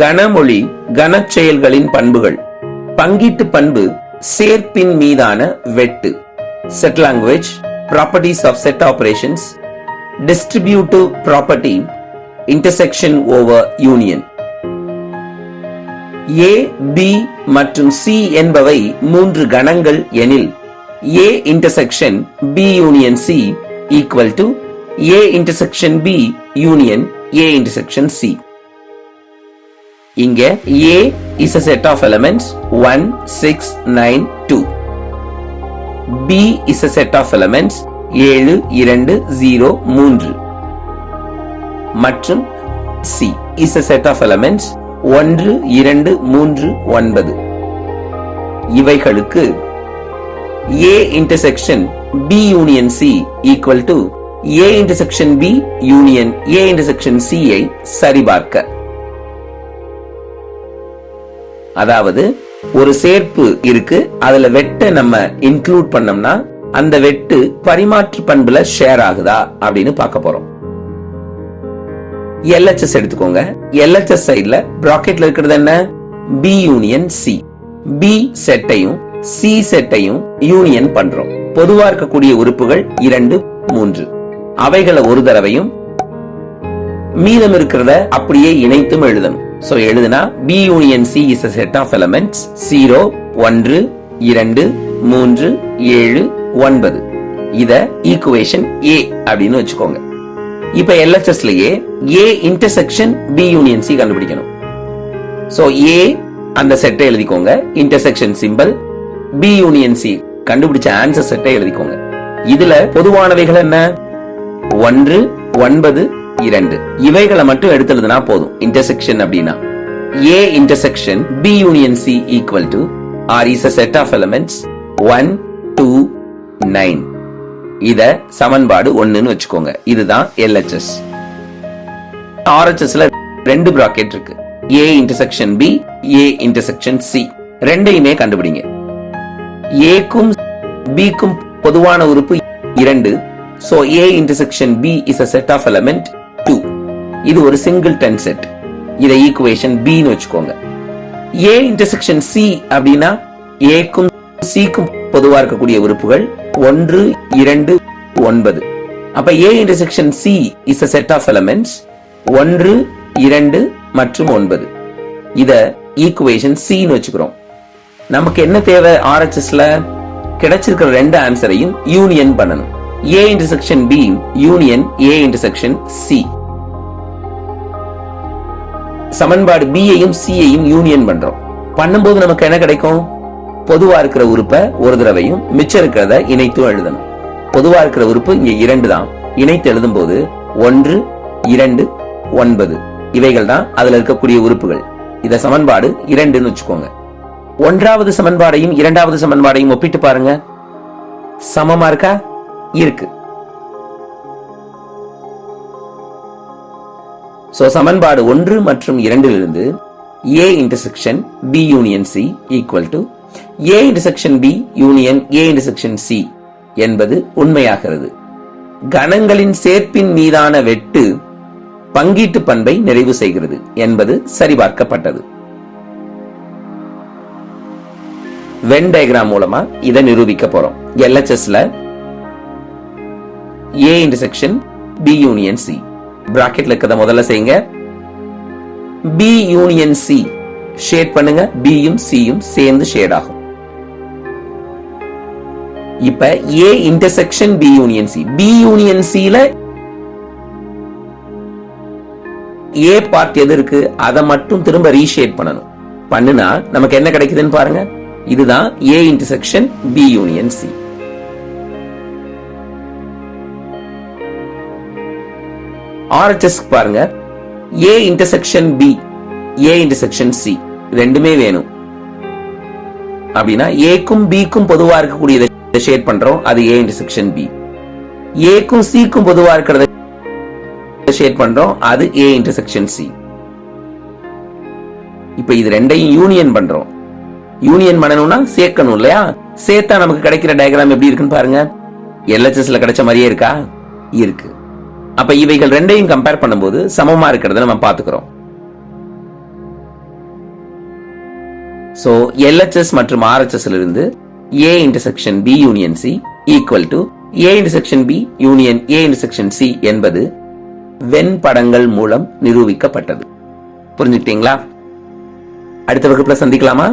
கனமொழி கனச்செயல்களின் பண்புகள். பங்கீட்டு பண்பு சேர்ப்பின் மீதான வெட்டு. Set language properties of set operations distributive property intersection over union A B மற்றும் சி என்பவை மூன்று கணங்கள் எனில் A intersection B union C equal to A intersection B union A intersection C இங்க A is a set of elements 1, 6, 9, 2. B is a set of elements 7, 2, 0, 3. மற்றும் C is a set of elements 1, 2, 3, 9. இவைகளுக்கு A intersection B union C equal to A intersection B union A intersection C ஐ சரிபார்க்க அதாவது ஒரு சேர்ப்பு இருக்கு அதுல வெட்ட நம்ம இன்க்ளூட் பண்ணோம்னா அந்த வெட்டு பரிமாற்று பண்புல ஷேர் ஆகுதா அப்படின்னு பார்க்க போறோம். எல்ஹெச்எஸ் எடுத்துக்கோங்க. எல்ஹெச்எஸ் சைடுல பிராக்கெட்ல இருக்கிறது என்ன? பி யூனியன் சி பி செட்டையும் சி செட்டையும் யூனியன் பண்றோம். பொதுவா இருக்கக்கூடிய உறுப்புகள் இரண்டு மூன்று. அவைகளை ஒரு தடவையும் மீதம் இருக்கிறத அப்படியே இணைத்தும் எழுதணும். ஸோ எழுதுனா B union C is a set of elements zero ஒன்று இரண்டு மூன்று ஏழு ஒன்பது. இத ஈக்குவேஷன் ஏ அப்படின்னு வச்சுக்கோங்க. இப்ப எல்எச்எஸ்லயே A intersection B union C கண்டுபிடிக்கணும். ஸோ ஏ அந்த செட்டை எழுதிக்கோங்க. Intersection symbol B union C கண்டுபிடிச்ச ஆன்சர் செட்டை எழுதிக்கோங்க. இதுல பொதுவானவைகள் என்ன? ஒன்று ஒன்பது இரண்டு. இவைகளை மட்டும் எடுத்து எழுதுனா போதும். இன்டர்செக்ஷன் அப்படின்னா. A intersection B union C equal to are is a set of elements one two nine இத சமன்பாடு ஒன்னு வச்சுக்கோங்க. இதுதான் எல்ஹெச்எஸ் ஆர்ஹெச்எஸ்ல ரெண்டு பிராக்கெட் இருக்கு. A intersection B A intersection C ரெண்டையுமே கண்டுபிடிங்க. ஏக்கும் பிக்கும் பொதுவான உறுப்பு இரண்டு. So A intersection B is a set of element இது ஒரு சிங்கிள் டென் செட் இதை ஈக்குவேஷன் பின்னு வச்சுக்கோங்க. ஏ இன்டர்செக்ஷன் சி அப்படின்னா ஏக்கும் சிக்கும் பொதுவா இருக்கக்கூடிய உறுப்புகள் ஒன்று இரண்டு ஒன்பது. அப்ப A intersection C is a set of elements ஒன்று இரண்டு மற்றும் ஒன்பது. இத ஈக்குவேஷன் சின்னு வச்சுக்கிறோம். நமக்கு என்ன தேவை ஆர்எச்எஸ்ல கிடைச்சிருக்கிற ரெண்டு ஆன்சரையும் யூனியன் பண்ணணும். A intersection B union A intersection C சமன்பாடு பியையும் சியையும் யூனியன் பண்றோம். பண்ணும்போது நமக்கு என்ன கிடைக்கும்? பொதுவா இருக்கிற உறுப்பை ஒரு தடவையும் மிச்சம் இருக்கிறத இணைத்தும் எழுதணும். பொதுவா இருக்கிற உறுப்பு இங்க இரண்டு தான். இணைத்து எழுதும் போது ஒன்று இரண்டு ஒன்பது. இவைகள் தான் அதுல இருக்கக்கூடிய உறுப்புகள். இத சமன்பாடு இரண்டுன்னு வச்சுக்கோங்க. ஒன்றாவது சமன்பாடையும் இரண்டாவது சமன்பாடையும் ஒப்பிட்டு பாருங்க. சமமா இருக்கா? இருக்கு. ஸோ சமன்பாடு ஒன்று மற்றும் இரண்டிலிருந்து A intersection B union C equal to A intersection B union A intersection C என்பது உண்மையாகிறது. கணங்களின் சேர்ப்பின் மீதான வெட்டு பங்கீட்டு பண்பை நிறைவு செய்கிறது என்பது சரிபார்க்கப்பட்டது. வென் டயக்ராம் மூலமா இதை நிரூபிக்க போறோம். எல்எச்எஸ்ல A intersection B union C பிராக்கெட்ல இருக்கிறத முதல்ல செய்யுங்க. பி யூனியன் சி ஷேட் பண்ணுங்க. பியும் சியும் சேர்ந்து ஷேட் ஆகும். இப்ப A intersection B union C B union சில ஏ பார்ட் எது இருக்கு? அதை மட்டும் திரும்ப ரீஷேட் பண்ணணும். பண்ணுனா நமக்கு என்ன கிடைக்குதுன்னு பாருங்க. இதுதான் A intersection B union C ஆர்ஹெச்எஸ்க்கு பாருங்க. A intersection B A intersection C ரெண்டுமே வேணும். அப்படின்னா ஏக்கும் பிக்கும் பொதுவா இருக்கக்கூடியதை ஷேட் பண்றோம். அது ஏ இன்டர்செக்ஷன் பி ஏக்கும் சிக்கும் பொதுவா இருக்கிறத ஷேட் பண்றோம். அது ஏ இன்டர்செக்ஷன் சி இப்ப இது ரெண்டையும் யூனியன் பண்றோம். யூனியன் பண்ணணும்னா சேர்க்கணும் இல்லையா? சேர்த்தா நமக்கு கிடைக்கிற டயக்ராம் எப்படி இருக்குன்னு பாருங்க. எல்ஹெச்எஸ்ல கிடைச்ச மாதிரியே இருக்கா? இருக்கு. அப்ப இவைகள் ரெண்டையும் கம்பேர் பண்ணும்போது சமமா இருக்கிறத நம்ம பாத்துக்கிறோம் சோ எல்ஹெச்எஸ் மற்றும் ஆர்ஹெச்எஸ் இருந்து A intersection B union C equal to A intersection B union A intersection C என்பது வெண் படங்கள் மூலம் நிரூபிக்கப்பட்டது. புரிஞ்சுக்கிட்டீங்களா? அடுத்த வகுப்புல சந்திக்கலாமா?